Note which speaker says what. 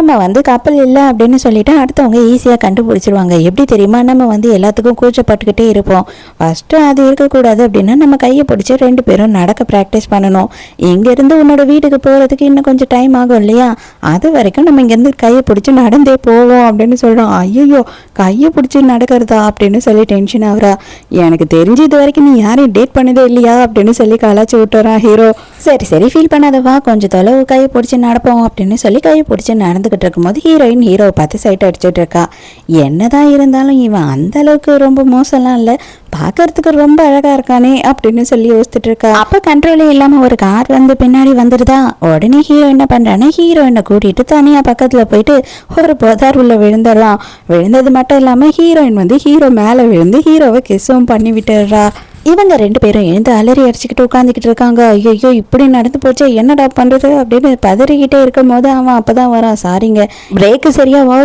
Speaker 1: நம்ம வந்து கப்பல் இல்லை அப்படின்னு சொல்லிட்டு அடுத்தவங்க ஈஸியாக கண்டுபிடிச்சிருவாங்க. எப்படி தெரியுமா? நம்ம வந்து எல்லாத்துக்கும் கூச்சப்பட்டுக்கிட்டே இருப்போம். ஃபஸ்ட்டு அது இருக்கக்கூடாது அப்படின்னா நம்ம கையை பிடிச்சி ரெண்டு பேரும் நடக்க ப்ராக்டிஸ் பண்ணணும். இங்கேருந்து உன்னோட வீட்டுக்கு போகிறதுக்கு இன்னும் கொஞ்சம் டைம் ஆகும் இல்லையா? அது வரைக்கும் நம்ம இங்கேருந்து கையை பிடிச்சி நடந்தே போவோம் அப்படின்னு சொல்கிறோம் ஐயோ கையை பிடிச்சி நடக்கிறதா அப்படின்னு சொல்லி டென்ஷன் ஆகுறா. எனக்கு தெரிஞ்சு இது வரைக்கும் நீ யாரையும் டேட் பண்ணதே இல்லையா அப்படின்னு சொல்லி கலாச்சி விட்டுறான் ஹீரோ. சரி சரி ஃபீல் பண்ணாதவா? கொஞ்சம் தொலைவு கையை பிடிச்சி நடப்போம் அப்படின்னு சொல்லி கையை பிடிச்சி நடந்துக்கிட்டு இருக்கும்போது ஹீரோயின் ஹீரோவை பார்த்து சைட் அடிச்சுட்டு இருக்கா. என்னதான் இருந்தாலும் இவன் அந்த அளவுக்கு ரொம்ப மோசம்லாம் இல்லை. பார்க்கறதுக்கு ரொம்ப அழகா இருக்கானே அப்படின்னு சொல்லி யோசிச்சுட்டு இருக்கா. அப்போ கண்ட்ரோலே இல்லாம ஒரு கார் வந்து பின்னாடி வந்துடுதா உடனே ஹீரோ என்ன பண்றானே ஹீரோயினை கூட்டிட்டு தனியா பக்கத்துல போயிட்டு ஒரு புதார் உள்ள விழுந்துடலாம். விழுந்தது மட்டும் இல்லாம ஹீரோயின் வந்து ஹீரோ மேல விழுந்து ஹீரோவை கிஸ்ஸும் பண்ணி விட்டுடுறா. இவங்க ரெண்டு பேரும் எழுந்து அலறி அடிச்சுக்கிட்டு உட்காந்துக்கிட்டு இருக்காங்க. ஐயோ இப்படி நடந்து போச்சே என்னடா பண்றது? அப்படின்னு பதறிக்கிட்டே இருக்கும் போது அவன் அப்பதான் வரான். சாரிங்க பிரேக்கு சரியா போக